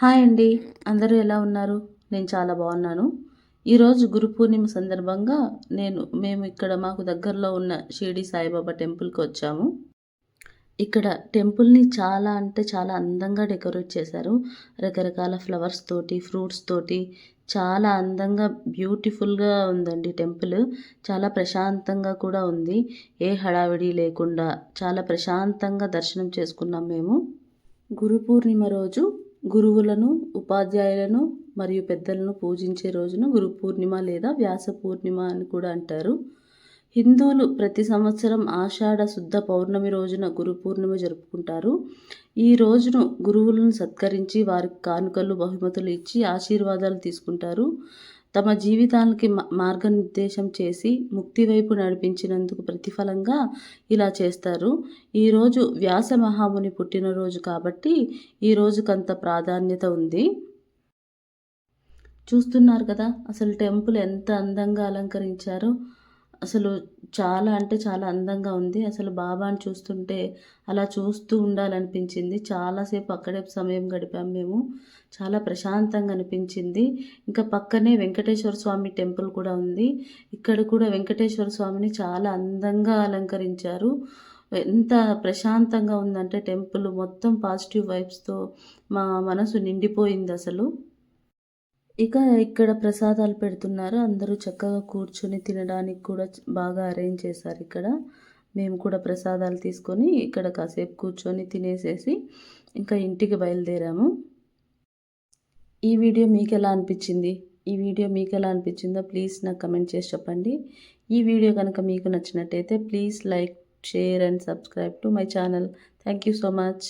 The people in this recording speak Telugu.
హాయ్ అండి. అందరూ ఎలా ఉన్నారు? నేను చాలా బాగున్నాను. ఈరోజు గురు పూర్ణిమ సందర్భంగా నేను మేము ఇక్కడ మాకు దగ్గరలో ఉన్న షిరిడి సాయిబాబా టెంపుల్కి వచ్చాము. ఇక్కడ టెంపుల్ని చాలా అంటే చాలా అందంగా డెకరేట్ చేశారు. రకరకాల ఫ్లవర్స్ తోటి ఫ్రూట్స్ తోటి చాలా అందంగా బ్యూటిఫుల్గా ఉందండి టెంపుల్. చాలా ప్రశాంతంగా కూడా ఉంది. ఏ హడావిడి లేకుండా చాలా ప్రశాంతంగా దర్శనం చేసుకున్నాం మేము. గురు పూర్ణిమ రోజు గురువులను ఉపాధ్యాయులను మరియు పెద్దలను పూజించే రోజున గురు పూర్ణిమ లేదా వ్యాస పూర్ణిమ అని కూడా అంటారు. హిందువులు ప్రతి సంవత్సరం ఆషాఢ శుద్ధ పౌర్ణమి రోజున గురు పూర్ణిమ జరుపుకుంటారు. ఈ రోజును గురువులను సత్కరించి వారికి కానుకలు బహుమతులు ఇచ్చి ఆశీర్వాదాలు తీసుకుంటారు. తమ జీవితానికి మార్గనిర్దేశం చేసి ముక్తి వైపు నడిపించినందుకు ప్రతిఫలంగా ఇలా చేస్తారు. ఈరోజు వ్యాస మహాముని పుట్టినరోజు కాబట్టి ఈ రోజుకంత ప్రాధాన్యత ఉంది. చూస్తున్నారు కదా అసలు టెంపుల్ ఎంత అందంగా అలంకరించారో. అసలు చాలా అంటే చాలా అందంగా ఉంది. అసలు బాబాని చూస్తుంటే అలా చూస్తూ ఉండాలనిపించింది. చాలాసేపు అక్కడే సమయం గడిపాం మేము. చాలా ప్రశాంతంగా అనిపించింది. ఇంకా పక్కనే వెంకటేశ్వర స్వామి టెంపుల్ కూడా ఉంది. ఇక్కడ కూడా వెంకటేశ్వర స్వామిని చాలా అందంగా అలంకరించారు. ఎంత ప్రశాంతంగా ఉందంటే టెంపుల్ మొత్తం పాజిటివ్ వైబ్స్తో మా మనసు నిండిపోయింది అసలు. ఇక ఇక్కడ ప్రసాదాలు పెడుతున్నారు. అందరూ చక్కగా కూర్చొని తినడానికి కూడా బాగా అరేంజ్ చేశారు ఇక్కడ. మేము కూడా ప్రసాదాలు తీసుకొని ఇక్కడ కాసేపు కూర్చొని తినేసేసి ఇంకా ఇంటికి బయలుదేరాము. ఈ వీడియో మీకు ఎలా అనిపించింది? ఈ వీడియో మీకు ఎలా అనిపించిందో ప్లీజ్ నాకు కమెంట్ చేసి చెప్పండి. ఈ వీడియో కనుక మీకు నచ్చినట్టయితే please like share and subscribe to my channel. Thank you so much.